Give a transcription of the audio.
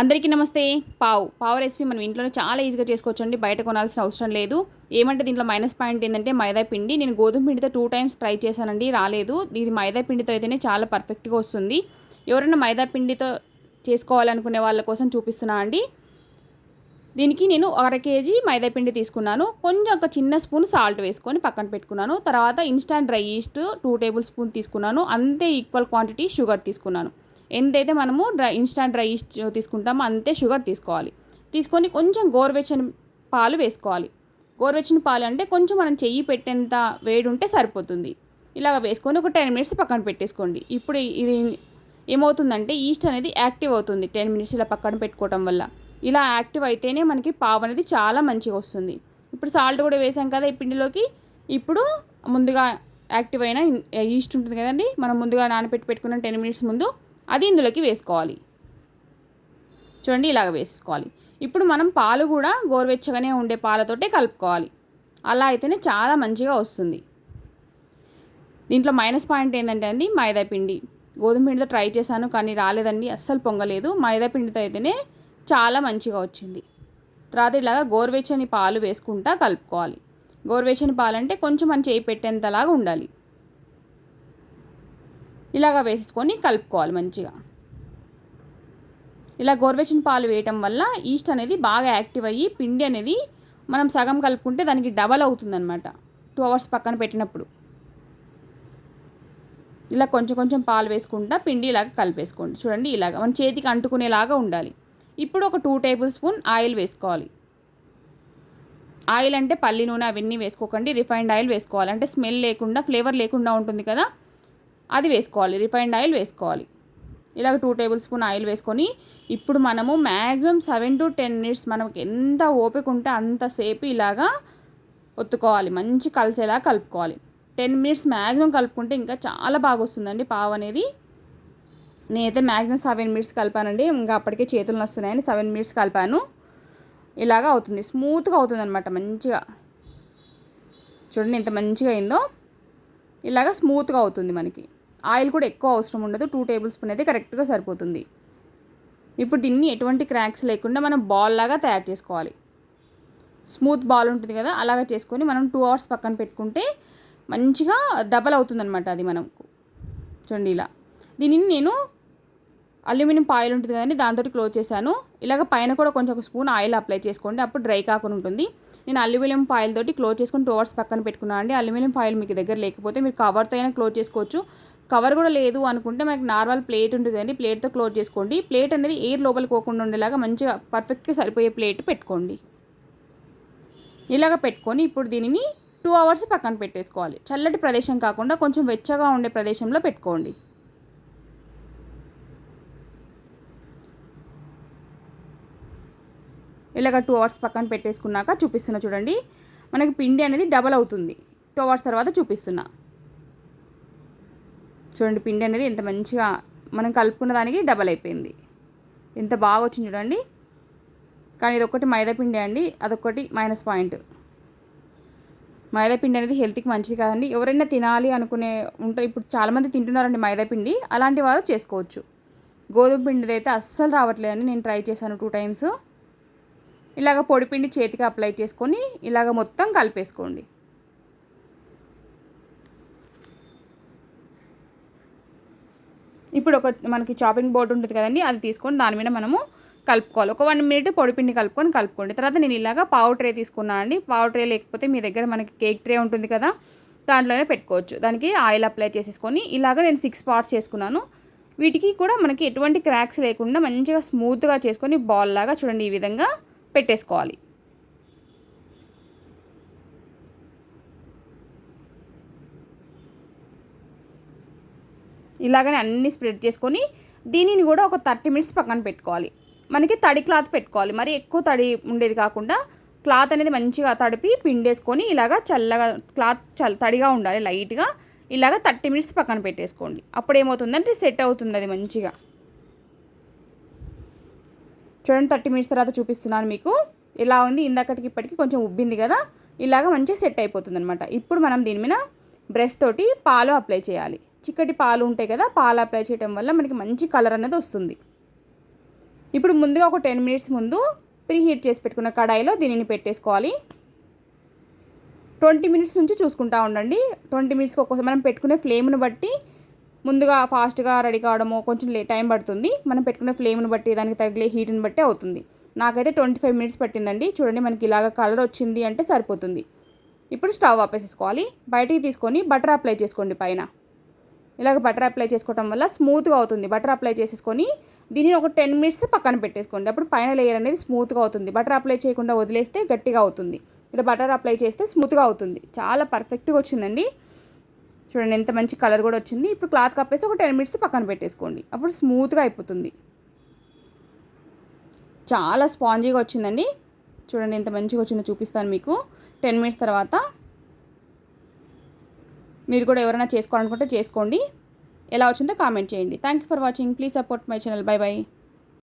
అందరికీ నమస్తే. పావు. పావు రెసిపీ మనం ఇంట్లోనే చాలా ఈజీగా చేసుకోవచ్చండి. బయట కొనాల్సిన అవసరం లేదు. ఏమంటే దీంట్లో మైనస్ పాయింట్ ఏంటంటే మైదా పిండి. నేను గోధుమ పిండితో టూ టైమ్స్ ట్రై చేశానండి. రాలేదు. ఇది మైదా పిండితో అయితేనే చాలా పర్ఫెక్ట్గా వస్తుంది. ఎవరైనా మైదా పిండితో చేసుకోవాలనుకునే వాళ్ళ కోసం చూపిస్తున్నా అండి. దీనికి నేను అర కేజీ మైదా పిండి తీసుకున్నాను. కొంచెం ఒక చిన్న స్పూన్ సాల్ట్ వేసుకొని పక్కన పెట్టుకున్నాను. తర్వాత instant dry yeast two tablespoon తీసుకున్నాను. అంతే ఈక్వల్ క్వాంటిటీ షుగర్ తీసుకున్నాను. ఎంతైతే మనము డ్రై ఇన్స్టాంట్ డ్రై ఈస్ట్ తీసుకుంటామో అంతే షుగర్ తీసుకోవాలి. తీసుకొని కొంచెం గోరువెచ్చని పాలు వేసుకోవాలి. గోరువెచ్చని పాలు అంటే కొంచెం మనం చెయ్యి పెట్టేంత వేడి ఉంటే సరిపోతుంది. ఇలాగ వేసుకొని ఒక టెన్ మినిట్స్ పక్కన పెట్టేసుకోండి. ఇప్పుడు ఇది ఏమవుతుందంటే ఈస్ట్ అనేది యాక్టివ్ అవుతుంది టెన్ మినిట్స్ ఇలా పక్కన పెట్టుకోవటం వల్ల. ఇలా యాక్టివ్ అయితేనే మనకి పావు అనేది చాలా మంచిగా వస్తుంది. ఇప్పుడు సాల్ట్ కూడా వేసాం కదా ఈ పిండిలోకి. ఇప్పుడు ముందుగా యాక్టివ్ అయిన ఈస్ట్ ఉంటుంది కదండి. మనం ముందుగా నానబెట్టి పెట్టుకున్న టెన్ మినిట్స్ ముందు అది ఇందులోకి వేసుకోవాలి. చూడండి ఇలాగ వేసుకోవాలి. ఇప్పుడు మనం పాలు కూడా గోరువెచ్చగానే ఉండే పాలతోటే కలుపుకోవాలి. అలా అయితేనే చాలా మంచిగా వస్తుంది. దీంట్లో మైనస్ పాయింట్ ఏంటంటే అండి మైదా పిండి. గోధుమ పిండితో ట్రై చేశాను కానీ రాలేదండి అస్సలు పొంగలేదు. మైదా పిండితో అయితేనే చాలా మంచిగా వచ్చింది. తర్వాత ఇలాగా గోరువెచ్చని పాలు వేసుకుంటా కలుపుకోవాలి. గోరువెచ్చని పాలు అంటే కొంచెం మనం చేయి పెట్టేంతలాగా ఉండాలి. ఇలాగ వేసుకొని కలుపుకోవాలి మంచిగా. ఇలా గోరువెచ్చని పాలు వేయటం వల్ల ఈస్ట్ అనేది బాగా యాక్టివ్ అయ్యి పిండి అనేది మనం సగం కలుపుకుంటే దానికి డబల్ అవుతుందన్నమాట. టూ అవర్స్ పక్కన పెట్టినప్పుడు. ఇలా కొంచెం కొంచెం పాలు వేసుకుంటా పిండి ఇలాగ కలిపేసుకోండి. చూడండి ఇలాగ మన చేతికి అంటుకునేలాగా ఉండాలి. ఇప్పుడు ఒక టూ టేబుల్ స్పూన్ ఆయిల్ వేసుకోవాలి. ఆయిల్ అంటే పల్లి నూనె అవన్నీ వేసుకోకండి. రిఫైండ్ ఆయిల్ వేసుకోవాలి. అంటే స్మెల్ లేకుండా ఫ్లేవర్ లేకుండా ఉంటుంది కదా. అది వేసుకోవాలి రిఫైండ్ ఆయిల్ వేసుకోవాలి. ఇలాగ టూ టేబుల్ స్పూన్ ఆయిల్ వేసుకొని ఇప్పుడు మనము maximum seven to ten minutes మనకి ఎంత ఓపిక ఉంటే అంతసేపు ఇలాగా ఒత్తుకోవాలి మంచి కలిసేలా కలుపుకోవాలి. టెన్ మినిట్స్ మ్యాక్సిమం కలుపుకుంటే ఇంకా చాలా బాగా వస్తుందండి పావు అనేది. నేనైతే మ్యాక్సిమం సెవెన్ మినిట్స్ కలిపానండి ఇంకా అప్పటికే చేతులు వస్తున్నాయని సెవెన్ మినిట్స్ కలిపాను. ఇలాగా అవుతుంది స్మూత్గా అవుతుంది అనమాట మంచిగా. చూడండి ఎంత మంచిగా అయిందో. ఇలాగ స్మూత్గా అవుతుంది మనకి. ఆయిల్ కూడా ఎక్కువ అవసరం ఉండదు. టూ టేబుల్ స్పూన్ అయితే కరెక్ట్గా సరిపోతుంది. ఇప్పుడు దీన్ని ఎటువంటి క్రాక్స్ లేకుండా మనం బాల్ లాగా తయారు చేసుకోవాలి. స్మూత్ బాల్ ఉంటుంది కదా అలాగా చేసుకొని మనం టూ అవర్స్ పక్కన పెట్టుకుంటే మంచిగా డబల్ అవుతుందన్నమాట అది మనకు. చూడండి ఇలా. దీనిని నేను అల్యూమినియం పాయిల్ ఉంటుంది కదండి దాంతో క్లోజ్ చేశాను. ఇలాగ పైన కూడా కొంచెం ఒక స్పూన్ ఆయిల్ అప్లై చేసుకోండి అప్పుడు డ్రై కాకుండా ఉంటుంది. నేను అల్యూమినియం ఆయిల్ తోటి క్లోజ్ చేసుకుని టూ అవర్స్ పక్కన పెట్టుకున్నాను అండి అల్యూమినియం ఆయిల్ మీకు దగ్గర లేకపోతే మీరు కవర్తో అయినా క్లోజ్ చేసుకోవచ్చు. కవర్ కూడా లేదు అనుకుంటే మనకి నార్మల్ ప్లేట్ ఉంటుంది కదండి. ప్లేట్తో క్లోజ్ చేసుకోండి. ప్లేట్ అనేది ఎయిర్ లోపలికి పోకుండా ఉండేలాగా మంచిగా పర్ఫెక్ట్గా సరిపోయే ప్లేట్ పెట్టుకోండి. ఇలాగ పెట్టుకొని ఇప్పుడు దీనిని టూ అవర్స్ పక్కన పెట్టేసుకోవాలి. చల్లటి ప్రదేశం కాకుండా కొంచెం వెచ్చగా ఉండే ప్రదేశంలో పెట్టుకోండి. ఇలాగ టూ అవర్స్ పక్కన పెట్టేసుకున్నాక చూపిస్తున్నా చూడండి. మనకి పిండి అనేది డబల్ అవుతుంది. టూ అవర్స్ తర్వాత చూపిస్తున్నా. చూడండి పిండి అనేది ఎంత మంచిగా మనం కలుపుకున్న దానికి డబల్ అయిపోయింది. ఎంత బాగా వచ్చింది చూడండి. కానీ ఇది ఒకటి మైదా పిండి అండి అదొకటి మైనస్ పాయింట్ మైదా పిండి అనేది హెల్త్కి మంచిది కాదండి. ఎవరైనా తినాలి అనుకునే ఉంటారు ఇప్పుడు చాలామంది తింటున్నారండి మైదా పిండి అలాంటి వారు చేసుకోవచ్చు. గోధుమ పిండిది అయితే అస్సలు రావట్లేదని నేను ట్రై చేశాను టూ టైమ్స్ ఇలాగ పొడిపిండి చేతికి అప్లై చేసుకొని ఇలాగ మొత్తం కలిపేసుకోండి. ఇప్పుడు ఒక మనకి చాపింగ్ బోర్డు ఉంటుంది కదండి అది తీసుకొని దాని మీద మనము కలుపుకోవాలి. ఒక వన్ మినిట్ పొడిపిండి కలుపుకొని కలుపుకోండి. తర్వాత నేను ఇలాగా పావు ట్రే తీసుకున్నాను అండి. పావు ట్రే లేకపోతే మీ దగ్గర మనకి కేక్ ట్రే ఉంటుంది కదా దాంట్లోనే పెట్టుకోవచ్చు. దానికి ఆయిల్ అప్లై చేసేసుకొని ఇలాగ నేను సిక్స్ పార్ట్స్ చేసుకున్నాను. వీటికి కూడా మనకి ఎటువంటి క్రాక్స్ లేకుండా మంచిగా స్మూత్గా చేసుకొని బాల్ లాగా చూడండి ఈ విధంగా పెట్టేసుకోవాలి. ఇలాగనే అన్ని స్ప్రెడ్ చేసుకొని దీనిని కూడా ఒక థర్టీ మినిట్స్ పక్కన పెట్టుకోవాలి. మనకి తడి క్లాత్ పెట్టుకోవాలి. మరి ఎక్కువ తడి ఉండేది కాకుండా క్లాత్ అనేది మంచిగా తడిపి పిండేసుకొని ఇలాగా చల్లగా క్లాత్ చల్ల తడిగా ఉండాలి లైట్గా. ఇలాగ థర్టీ మినిట్స్ పక్కన పెట్టేసుకోండి. అప్పుడు ఏమవుతుందంటే సెట్ అవుతుంది అది మంచిగా. చూడండి థర్టీ మినిట్స్ తర్వాత చూపిస్తున్నాను మీకు. ఇలా ఉంది? ఇందాకటికి ఇప్పటికి కొంచెం ఉబ్బింది కదా. ఇలాగ మంచిగా సెట్ అయిపోతుంది అనమాట ఇప్పుడు మనం దీని మీద బ్రష్ తోటి పాలు అప్లై చేయాలి. చిక్కటి పాలు ఉంటాయి కదా పాలు అప్లై చేయడం వల్ల మనకి మంచి కలర్ అనేది వస్తుంది. ఇప్పుడు ముందుగా ఒక టెన్ మినిట్స్ ముందు ప్రీ హీట్ చేసి పెట్టుకున్న కడాయిలో దీనిని పెట్టేసుకోవాలి. ట్వంటీ మినిట్స్ నుంచి చూసుకుంటా ఉండండి. ట్వంటీ మినిట్స్కి ఒక్కోసారి మనం పెట్టుకునే ఫ్లేమ్ను బట్టి ముందుగా ఫాస్ట్గా రెడీ కావడము కొంచెం లే టైం పడుతుంది. మనం పెట్టుకునే ఫ్లేమ్ను బట్టి దానికి తగిలే హీట్ని బట్టి అవుతుంది. నాకైతే ట్వంటీ ఫైవ్ మినిట్స్ పట్టిందండి. చూడండి మనకి ఇలాగ కలర్ వచ్చింది అంటే సరిపోతుంది. ఇప్పుడు స్టవ్ ఆపేసేసుకోవాలి. బయటికి తీసుకొని బటర్ అప్లై చేసుకోండి పైన. ఇలాగ బటర్ అప్లై చేసుకోవడం వల్ల స్మూత్గా అవుతుంది. బటర్ అప్లై చేసేసుకొని దీనిని ఒక టెన్ మినిట్స్ పక్కన పెట్టేసుకోండి. అప్పుడు పైన లేయర్ అనేది స్మూత్గా అవుతుంది. బటర్ అప్లై చేయకుండా వదిలేస్తే గట్టిగా అవుతుంది. ఇలా బటర్ అప్లై చేస్తే స్మూత్గా అవుతుంది. చాలా పర్ఫెక్ట్గా వచ్చిందండి. చూడండి ఎంత మంచి కలర్ కూడా వచ్చింది. ఇప్పుడు క్లాత్ కప్పేసి ఒక టెన్ మినిట్స్ పక్కన పెట్టేసుకోండి. అప్పుడు స్మూత్గా అయిపోతుంది. చాలా స్పాంజీగా వచ్చిందండి. చూడండి ఎంత మంచిగా వచ్చిందో చూపిస్తాను మీకు. టెన్ మినిట్స్ తర్వాత మీరు కూడా ఎవరైనా చేసుకోవాలనుకుంటే చేసుకోండి. ఎలా వచ్చిందో కామెంట్ చేయండి. Thank you for watching please support my channel bye bye